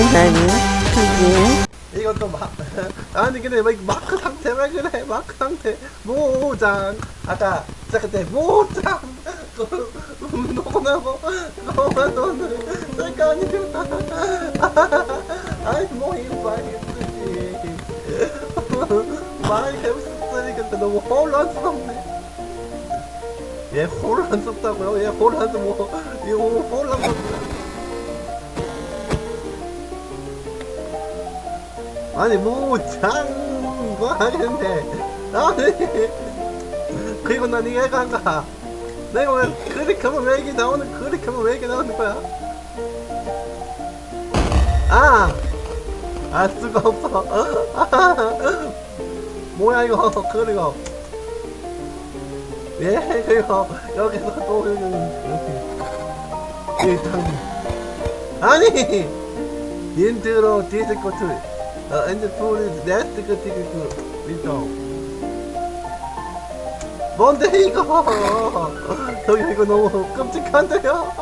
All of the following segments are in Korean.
나는 그게 이것도 마 아니 근데 왜 마크 상태 왜 그래. 마크 상태. 모장. 아까 시작할 때 모장. 너무나고 내가 아니구나 아이 뭐 많이 힘들지 많이 재밌었으니까 너무 혼란스럽네. 얘 혼란스럽다고요? 얘 혼란스 뭐 이거 혼란스럽다 아니 무장 뭐 하겠는데 아니 그리고 난 이해가 안 가. 내가 왜 그렇게 하면 왜 이게 나오는 그렇게 하면 왜 이게 나오는 거야? 아! 알 수가 없어. 아, 뭐야 이거 그리고 예 그리고 여기서 또 이렇게 일단 아니 인트로 디스코트 풀 네스트 그 티그 그 윈터 뭔데 이거? 저기 이거 너무 끔찍한데요?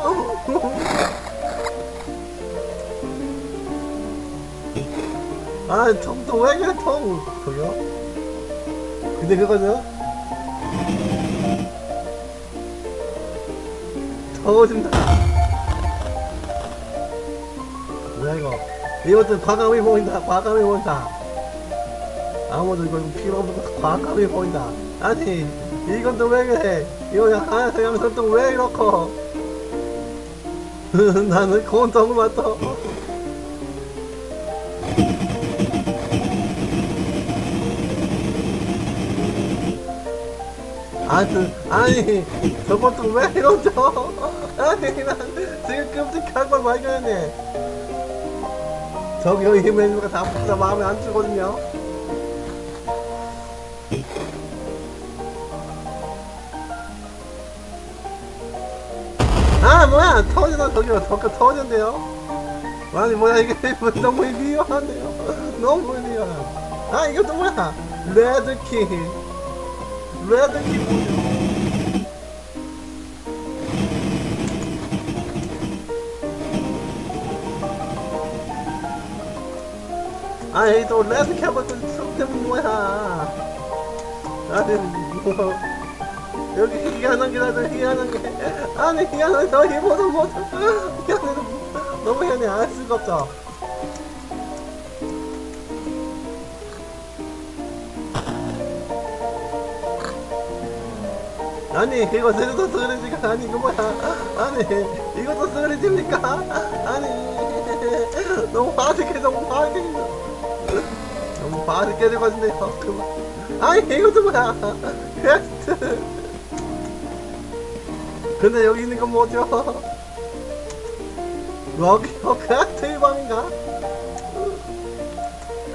아 통도 왜 그래 통 저기요 근데 그거는 더워진다. 뭐야 이거 이것도 과감히 보인다 과감히 보인다. 아무도 이거 필요 없는 거 과감히 보인다. 아니 이건 또왜 그래? 이거 하얀색 양서 또왜 이렇고? 나는 곤통만 또 아니, 아니, 저것도 왜 이러죠? 아니, 난 지금 끔찍한 걸 발견했네. 저기 여기 메뉴가 다, 다 마음에 안 들거든요. 아 뭐야? 터지나? 저기요 저거 터졌는데요 아니 뭐야? 이게 너무 미워한데요. 너무 미워 아 이것도 뭐야? 레드키 레드키 뭐야 또 레드키 한번 좀 때문 뭐야 아니 뭐 여기 희한한 게 나도 희한한 게 아니 희한한 저 이모도 못 희한해 너무 희한해 알 수가 없죠 아니 이거 제주도 쓰레기가 아니고 뭐야 아니 이것도 쓰레기입니까 아니 너무 바득해 너무 바득해 너무 바득해 되거든요 그만. 아니 이것도 뭐야. 근데 여기 있는 건 뭐죠? 여기 어 퀘스트의 방인가?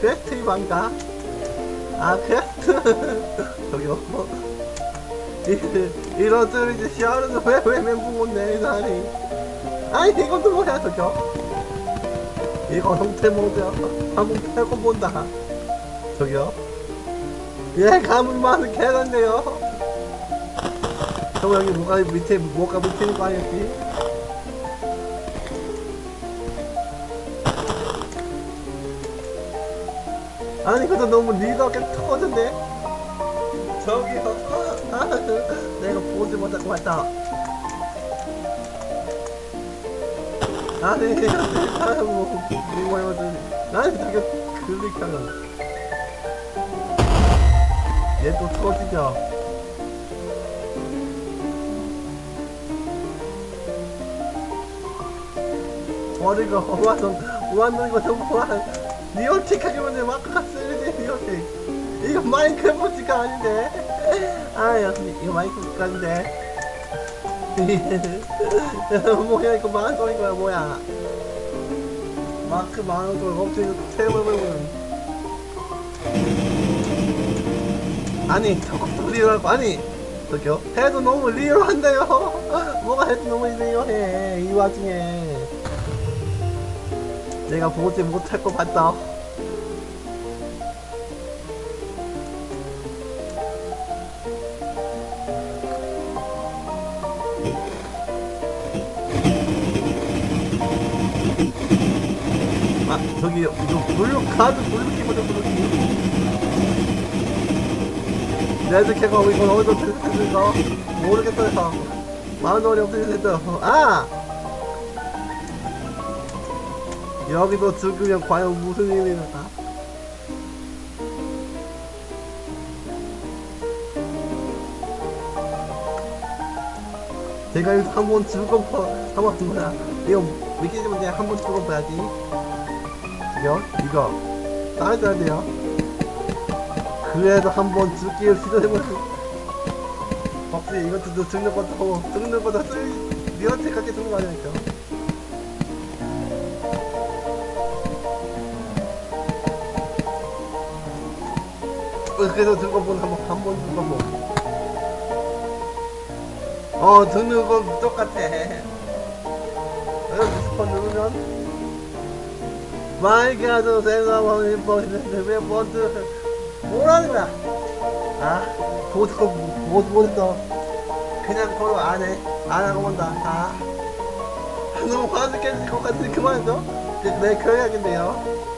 퀘스트의 방인가? 아 퀘스트. 저기요 이- 이런 소리 시야는 왜왜 멘붕 온네 이 사람이 아니 또 뭐야 저기요? 이거 형태 모드야 한번 패고 본다 저기요? 얘 가문 많은 개란데요. 형 여기 뭐가 밑에 뭐가 밑에 있는 거 아니었지? 아니 그것도 너무 리더하게 터졌네. 저기요. 아, 내가 보지 못하고 왔다. 아니 내가 뭐 뭐야든 나는 되게 클릭하는 얘 또 터지죠 머리가 완전 완전 이거 정말 리얼틱하게 만든 마크가 쓰레기 리얼틱 이거 마이크래프트가 아닌데. 아야 이거 마이크래프트가 아닌데. 뭐야 이거 만원짜리 거야 뭐야. 마크 만원짜리 갑자기 테이블 아니 리얼하고 아니 저기요. 해도 너무 리얼한데요? 뭐가 해도 너무 리얼해 이 와중에. 내가 보지 못할 것 같다. 아, 저기 이거 블루 카드 블루 키 보자 블루 키 레드 캐가 이건 어디서 거 모르겠어요 마음 어리 없으셨죠 아! 여기도 죽으면 과연 무슨 일이 일어날까 제가 여기서 한번 죽어봐 한번 뭐야. 이거 믿기지만 내가 한번 죽어봐야지 이거? 이거. 따져야 돼요 그래도 한번 죽기를 시도해보는 혹시 이것도 죽는 것도 죽는 것도 쓸 니한테 갖게 죽는 거 아니니까 그래도 죽어본 한번 한번 죽어보 어 듣는 건 똑같아. 여기 스폰 누르면? 가드 생각하는 버스는 왜 번드 뭐라는 거야? 아? 보드 보드 보드 너 그냥 걸어 안해. 안 하고 본다. 아? 너무 화나게 것 같으니 그만해줘 네 그래야겠네요